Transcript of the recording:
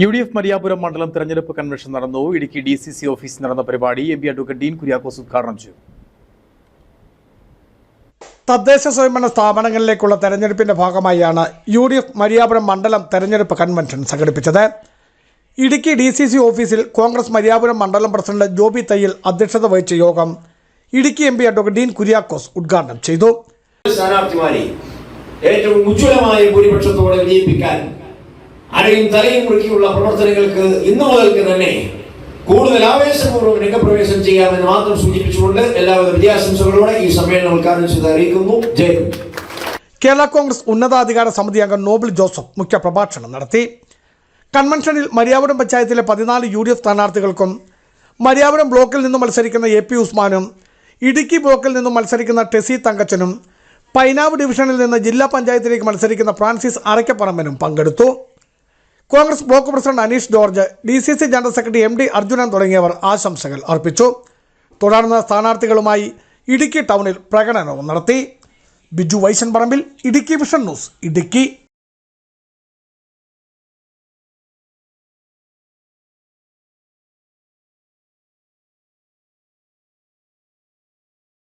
U D F Mariyapuram മണ്ഡലം തെരഞ്ഞെടുപ്പ് convention നടന്നു. ഇടുക്കി ഡി സി സി ഓഫീസിൽ നടന്ന പരിപാടി M P advocate Dean Kuriakose ഉദ്ഘാടനം ചെയ്തു. തദ്ദേശ സ്വയംഭരണ സ്ഥാപനങ്ങളിലേക്കുള്ള തെരഞ്ഞെടുപ്പിന്റെ ഭാഗമായാണ് യു ഡി എഫ് മരിയാപുരം മണ്ഡലം തെരഞ്ഞെടുപ്പ് കൺവെൻഷൻ സംഘടിപ്പിച്ചത്. ഇടുക്കി ഡി സി സി ഓഫീസിൽ കോൺഗ്രസ് മരിയാപുരം മണ്ഡലം പ്രസിഡന്റ് ജോബി തയ്യൽ അധ്യക്ഷത വഹിച്ച യോഗം Idukki M P advocate Dean Kuriakose ഉദ്ഘാടനം ചെയ്തു. സ്ഥാനാർത്ഥിമാരെ ഏറ്റവും ഉജ്ജ്വലമായ ഭൂരിപക്ഷത്തോടെ വിജയിപ്പിക്കാൻ അരയും തലയും മുറുക്കിയുള്ള പ്രവർത്തനങ്ങൾക്ക് ഇന്നു മുതൽക്ക് തന്നെ കൂടുതൽ ആവേശപൂർവം രംഗപ്രവേശം ചെയ്യാമെന്ന് മാത്രം സൂചിപ്പിച്ചുകൊണ്ട് എല്ലാവിധ വിദ്യാശംസകളോടെ ഈ സമ്മേളനം ഉദ്ഘാടനം ചെയ്ത് അറിയിക്കുന്നു. ജയ് കേരള കോൺഗ്രസ് ഉന്നതാധികാര സമിതി അംഗം നോബിൾ ജോസഫ് മുഖ്യ പ്രഭാഷണം നടത്തി. കൺവെൻഷനിൽ മരിയാപുരം പഞ്ചായത്തിലെ പതിനാല് യു ഡി എഫ് സ്ഥാനാർത്ഥികൾക്കും മരിയാപുരം ബ്ലോക്കിൽ നിന്നും മത്സരിക്കുന്ന എ പി ഉസ്മാനും ഇടുക്കി ബ്ലോക്കിൽ നിന്നും മത്സരിക്കുന്ന ടെസി തങ്കച്ചനും പൈനാവ് ഡിവിഷനിൽ നിന്ന് ജില്ലാ പഞ്ചായത്തിലേക്ക് മത്സരിക്കുന്ന ഫ്രാൻസിസ് അറയ്ക്കപ്പറമ്പനും പങ്കെടുത്തു. Congress block president Aneesh George D C C general secretary M D Arjunan തുടങ്ങിയവർ ആശംസകൾ അർപ്പിച്ചു. തുടർന്ന് സ്ഥാനാർത്ഥികളുമായി ഇടുക്കി ടൗണിൽ പ്രകടനവും നടത്തി. ബിജു വൈശൻ പറമ്പിൽ ഇടുക്കി വിഷൻ ന്യൂസ് ഇടുക്കി.